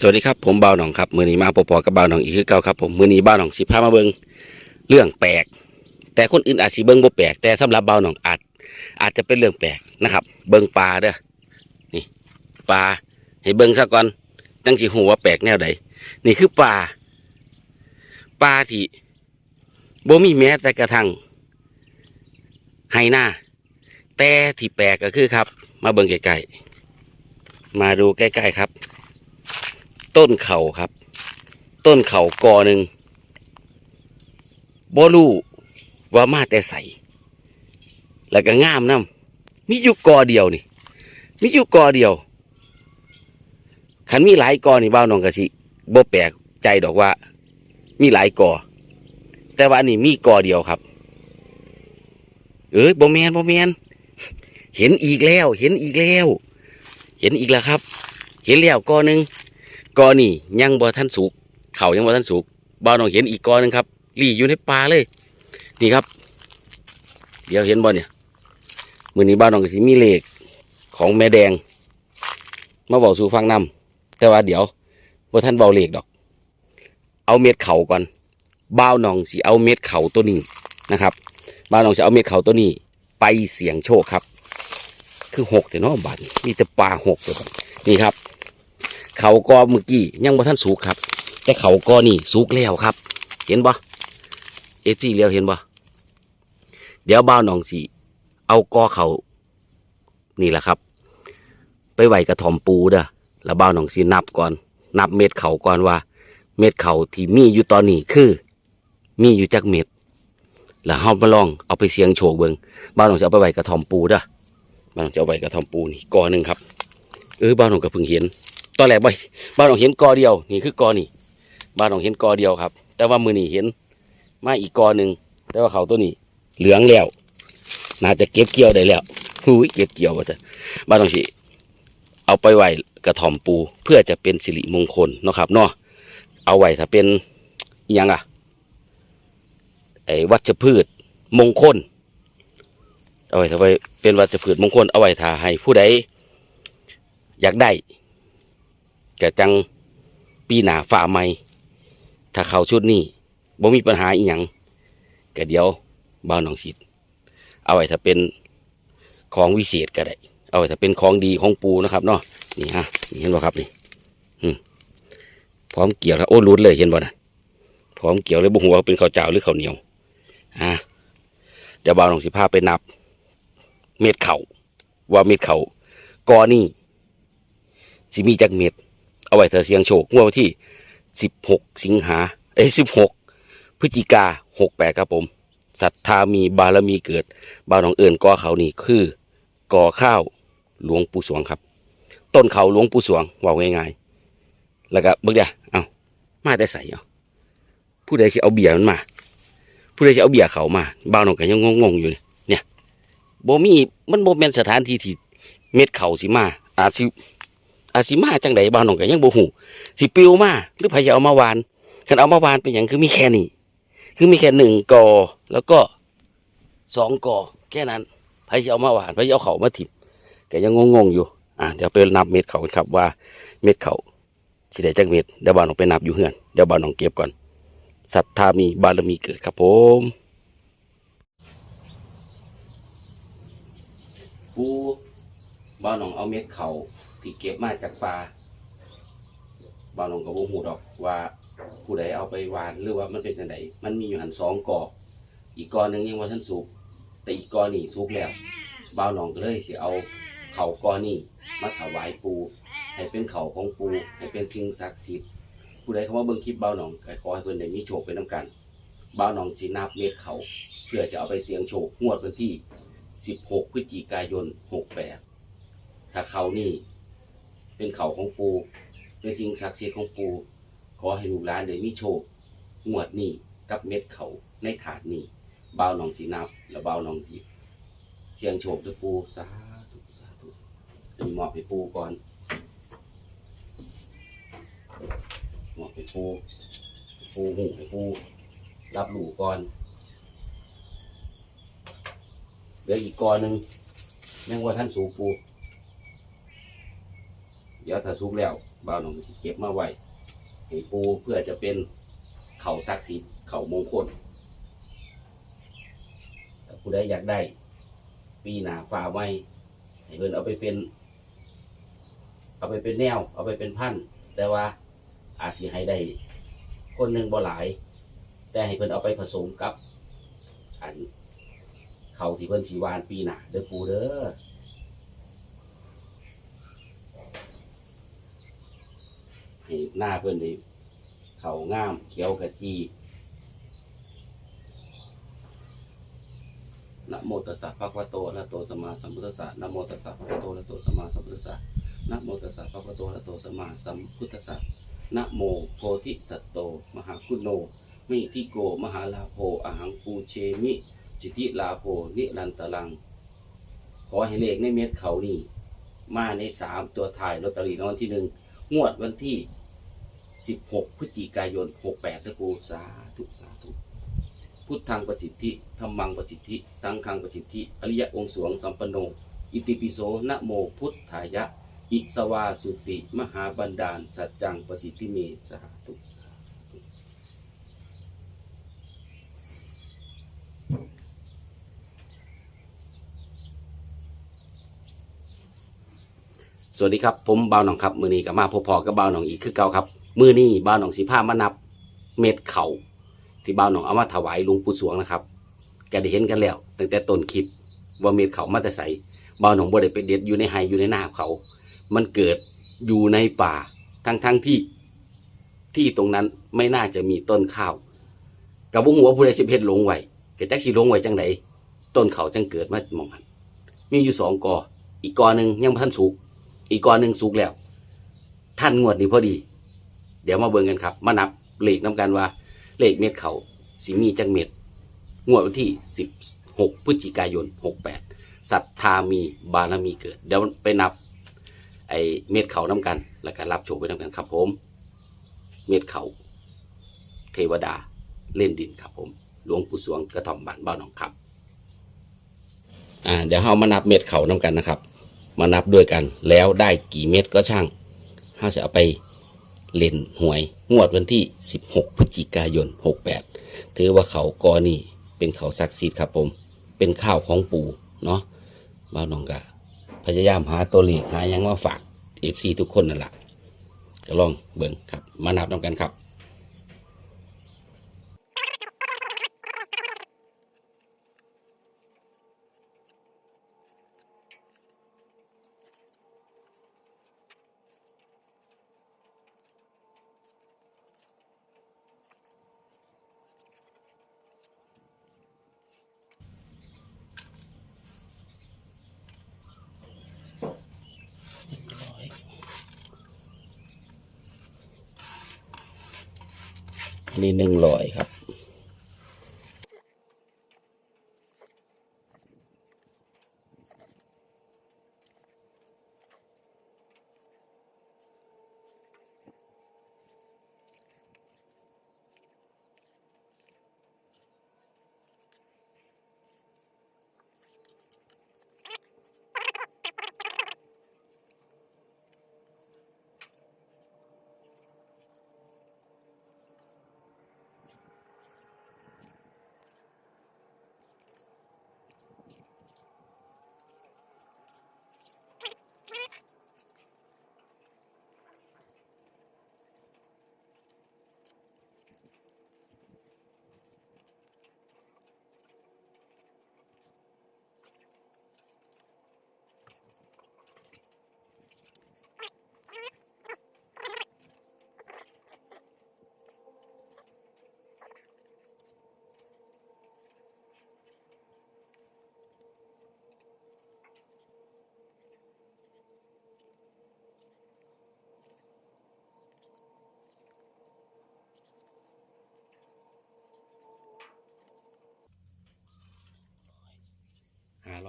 สวัสดีครับผมบ่าวหนองครับมือนี้มาปอๆกับบ่าวหนองอีกคือเก่าครับผมมือนี้บ่าวหนองสิพามาเบิงเรื่องแปลก แต่คนอื่นอาจสิเบิงบ่แปลกแต่สำหรับบ่าวหนองอาจอาจจะเป็นเรื่องแปลกนะครับ เบิงปลาเด้อนี่ปลาให้เบิงซะก่อนจังสิหูว่าแปลกแนวใดนี่คือปลาปลาที่บ่มีแม้แต่กระทั่งไฮหน้าแต่ที่แปลกก็คือครับ มาเบิงใกล้ๆมาดูใกล้ๆครับ ต้นเข่าครับ ต้นเข่ากอหนึ่งบ่รู้ว่ามาแต่ใสแล้วก็งามน้ำมีอยู่กอเดียวนี่มีอยู่กอเดียวขันมีหลายกอนี่บ้าน้องกะสิบ่แปลกใจดอกว่า มีหลายกอแต่ว่านนี่มีกอเดียวครับ เอ้ยบ่แมนบ่แมนเห็นอีกแล้ว เห็นอีกแล้ว เห็นอีกแล้วครับ เห็นแล้วกอหนึ่ง กอนี่ยังบ่ท่านสุกเขายังบ่ท่านสุกบ่าวน้องเห็นอีกกอหนึงครับลี่อยู่ในป่าเลย นี่ครับ เดี๋ยวเห็นบ่เนี่ยมือนี้บ่าวน้องสิมีเหลขของแม่แดง มาบอกสู่ฟังนำแต่ว่าเดี๋ยวบ่ท่านเบาเหลขดอก เอาเม็ดเข่าก่อนบ่าวน้องสิเอาเม็ดเข่าตัวนี้นะครับบ่าวน้องจะเอาเม็ดเข่าตัวนี้ ไปเสี่ยงโชคครับ คือหกแต่เนาะบาดนี้มีแต่ปลาหกเลยบัดนี่ครับ เขากอเมื่อกี้ยังบ่ท่านสุกครับ แต่เขากอนี่สุกแล้วครับ เห็นบ่เอซี่เลียวเห็นบ่เดี๋ยวบ้าวหนองสีเอากอเขานี่แหละครับ ไปไหวกระถอมปูเด้อแล้วบ้าวหนองสีนับก่อน นับเม็ดเขาก่อนว่า เม็ดเขาที่มีอยู่ตอนนี้คือ มีอยู่จักเม็ดแล้วเฮามาลองเอาไปเสียงโชคเบิงบ้าวหนองจะเอาไปไหวกระถอมปูเด้อบ้าวหนองจะเอาไปกระถอมปูนี่กอหนึ่งครับเออบ้าวหนองก็เพิ่งเห็น ตอนแรกบ่บ้านของเห็นกอเดียว นี่คือกอนี่ บ้านของเห็นกอเดียวครับ แต่ว่ามือนี่เห็นมาอีกกอหนึ่งแต่ว่าเขาตัวนี้ เหลืองแล้ว น่าจะเก็บเกี่ยวได้แล้วหูยเก็บเกี่ยวว่าจะบ้านของสิเอาไปไหว้กระถ่อมปูเพื่อจะเป็นสิริมงคลเนาะครับเนาะเอาไว้ถ้าเป็นยังอะไอ้วัชพืชมงคล เอาไว้ถ้าไว้เป็นวัชพืชมงคลเอาไว้ถ้าให้ผู้ใดอยากได้ กะจังปีหนาฝ่าใหม่ถ้าเขาชุดนี้บ่มีปัญหาอีหยังกะเดี๋ยวบ่าหนองสิทธิ์เอาไว้ถ้าเป็นของวิเศษก็ได้เอาไว้ถ้าเป็นของดีของปูนะครับเนาะนี่ฮะเห็นบ่ครับนี่พร้อมเกี่ยวแล้วโอ้รุดเลยเห็นบ่นะพร้อมเกี่ยวเลยบ่หัวาเป็นข้าวเจ้าหรือข้าวเหนียวอะเดี๋ยวบ่าวหนองสิพาไปนับ เม็ดเขาว่าเม็ดเขาก้อนี่สิมีจักเม็ด เอาไว้เธอเสียงโชคงวดวันที่ 16 สิงหาเอ้ย16 พฤศจิกา 68 ครับผมศรัทธามีบารมีเกิดบ้านองเอิญก่อเขานี่คือก่อข้าวหลวงปู่สวงครับ ต้นเขาหลวงปู่สวงว่าง่ายๆแล้วก็เบิกเดียเอามาแต่ใส่เอาผู้ใดสิเอาเบียร์มันมา ผู้ใดสิเอาเบียร์เขามาบ้านองก็ยังงงๆอยู่เนี่ยเนี่ยบ่มีมันโบ่แม่นสถานที่ที่เม็ดเขาสิมาอาจสิ อาสิมาจังใดบ้านน้องก็ยังบ่ฮู้สิปิวมาหรือไผจะเอามาวานคันเอามาวานเป็นหยังคือมีแค่นี้คือมีแค่หนึ่งกอแล้วก็สองกอแค่นั้นไผจะเอามาวานไผจะเอาเขามาถิ่มก็ยังงงๆอยู่อะเดี๋ยวไปนับเม็ดเขากันครับว่าเม็ดเขาสิได้จักเม็ดเดี๋ยวบ้านน้องไปนับอยู่เฮือนเดี๋ยวบ้านน้องเก็บก่อนศรัทธามีบารมีเกิดครับผมปู บ้านน้องเอาเม็ดเขาที่เก็บมาจากป่าบ้างหลงกับวงหูดอกว่าผู้ใดเอาไปหวานหรือว่ามันเป็นจังไดมันมีอยู่หันสองกออีกกอหนึ่งยังว่าท่านสุกแต่อีกกอนี่สุกแล้วบ่าวหนองก็เลยสิเอาเขากอนี่มาถวายปู ให้เป็นเขาของปู ให้เป็นสิ่งศักดิ์สิทธิ์ผู้ใดเขามาเบิ่งคลิปบ่าวหนองก็ขอให้เพิ่นได้มีโชคไปน้ำกันบ่าวหนองสินับเม็ดเขาเพื่อจะเอาไปเสี่ยงโชคงวดวันที่ 16 พฤศจิกายน 68 ถ้าเขานี่ เป็นเขาของปูเป็นจริงศักดิ์สิทธิ์ของปูขอให้ลูกหลานได้มีโชคงวดนี้กับเม็ดเขาในถาดนี้บ่าหนองสีนับและบ่าหนองทีเสียงโชคด้วยปูสาธุสาธุเป็นมอบให้ปูก่อนหมอบให้ปูปูหูให้ปูรับหลูก่อนเหลืออีกกอนหนึ่งยังว่าท่านสูปู เดี๋ยวถ้าสุกแล้วบ่าวหนองก็สิเก็บมาไว้ให้ปูเพื่อจะเป็นเขาศักดิ์สิทธิ์เขามงคลถ้าผู้ใดอยากได้ ปีหนาฝ่าไว้ให้เพิ่นเอาไปเป็น เอาไปเป็นแนว เอาไปเป็นพันแต่ว่าอาจสิให้ได้คนหนึ่งบ่หลาย แต่ให้เพิ่นเอาไปผสมกับ อันเขาที่เพิ่นสีวานปีหนาเด้อปูเด้อ ให้หน้าเพิ่อนได้เขางาม เขียวขจีนะโมตัสสะภะคะวะโตอะระหะโตสัมมาสัมพุทธัสสะนะโมตัสสะภะคะวะโตอะระหะโตสัมมาสัมพุทธัสสะนะโมตัสสะภะคะวะโตอะระหะโตสัมมาสัมพุทธัสสะนะโมโพธิสัตโต มหาคุโนมิทิโก มหาลาโภอหังปูเชมิ จิติลาโภนิรันตลัง ขอให้เลขในเม็ดเขานี่ มาในสามตัวถ่ายลอตเตอรี่รางวัลที่หนึ่งงวดวันที่ สิบหกพฤศจิกายนหกแปดตะกูสาธุสาธุพุทธังประสิทธิธรรมังประสิทธิ สังฆังประสิทธิ อริยองค์สวงสัมปันโน อิติปิโสนะโมพุทธายะ อิสวาสุติ มหาบันดาล สัจจังประสิทธิเมสาธุสวัสดีครับ ผมเบาหนองครับ มือนี้กับมาพบพอกับเบาหนองอีกคือเก่าครับ มือนี้บ่าวหนองสีผ้ามานับเม็ดเขาที่บ่าวหนองเอามาถวายหลุงปู่สวงนะครับแกได้เห็นกันแล้วตั้งแต่ต้นคลิปว่าเม็ดเขามาแต่ใสบ่าวหนองบ่ได้ไปเด็ดอยู่ในไฮอยู่ในหน้าเขา มันเกิดอยู่ในป่าทั้งทั้งๆที่ที่ตรงนั้นไม่น่าจะมีต้นข้าวกับบุหัวผู้ใดสิเพชรลงไหวแกจักสิลงไหวจังไดต้นเขาจังเกิดมามองหันมีอยู่สองกออีกกอหนึ่งยังบ่ทันสุกอีกกอหนึ่งสุกแล้ว ท่านงวดนี้พอดี เดี๋ยวมาเบิ่งกันครับ มานับเลขน้ำกันว่า เลขเม็ดเขาสิมีจังเม็ด งวดวันที่สิบหกพฤศจิกายนหกแปดศรัทธามีบารมีเกิด เดี๋ยวไปนับ ไอเม็ดเขาน้ำกัน แล้วก็รับโชคไปน้ำกันครับผม เม็ดเขาเทวดาเล่นดินครับผม หลวงปู่สวงกระถ่อมบ้านบ้านหนองครับอ่าเดี๋ยวเรามานับเม็ดเขาน้ำกันนะครับ มานับด้วยกัน แล้วได้กี่เม็ดก็ช่างเราจะเอาไป เล่นหวย งวดวันที่ 16 พฤศจิกายน 68 ถือว่าเขากอนี่เป็นเขาศักดิ์สิทธิ์ครับผม เป็นข้าวของปู่เนาะบ้านน้องกะพยายามหาตัวเลขหายังว่าฝากเอฟซีทุกคนนั่นแหละก็ลองเบิ่งครับ มานับน้ำกันครับ อั นี่หนึ่งร้อยครับ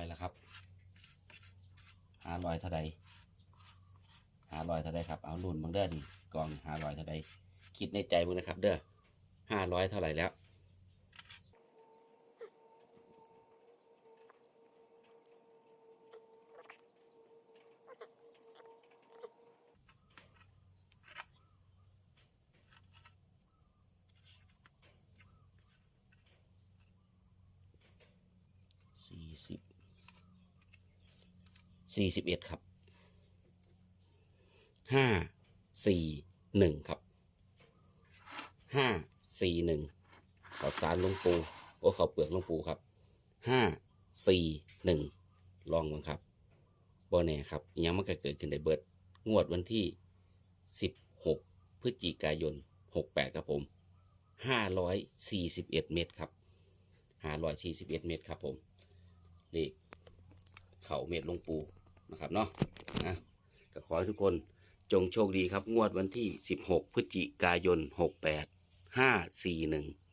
อยแล้วครับหาลอยเท่าใดหาลอยเท่าใดครับ เอาลุ่นบังเด้อดีกองหาลอยเท่าใดคิดในใจมึงนะครับ เด้อห้าร้อยเท่าไหร่แล้วสี่สิบ สี่สิบเอ็ดครับห้าสี่หนึ่งครับห้าสี่หนึ่งข้าสารลงปูโอ้ข้าเปลือกลงปูครับห้าสี่หนึ่งลองกันครับบ่แน่ครับยังมันก็เกิดขึ้นได้เบิร์ดงวดวันที่สิบหกพฤศจิกายนหกแปดครับผมห้าร้อยสี่สิบเอ็ดเมตรครับห้าร้อยสี่สิบเอ็ดเมตรครับผมเลขเขาเมตรลงปู นะครับเนาะนะก็ขอให้ทุกคนจงโชคดีครับ งวดวันที่ 16 พฤศจิกายน 68 541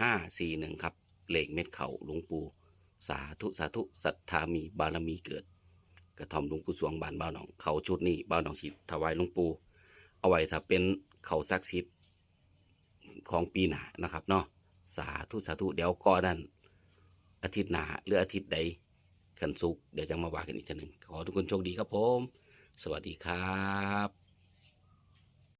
541 ครับเหลขเม็ดเขาหลวงปู่สาธุสาธุศรัทธามีบารมีเกิด กระทอมหลวงปู่สวงบานบ้าวหนอง เขาชุดนี้บ้าวหนองชิดถวายหลวงปู่เอาไว้ถ้าเป็นเขาซักซิดของปีหนานะครับเนาะสาธุสาธุเดี๋ยวก็นั่นอาทิตย์หนาหรืออาทิตย์ใด กันสุกเดี๋ยวจะมาว่ากันอีกทีหนึ่งขอทุกคนโชคดีครับผม สวัสดีครับ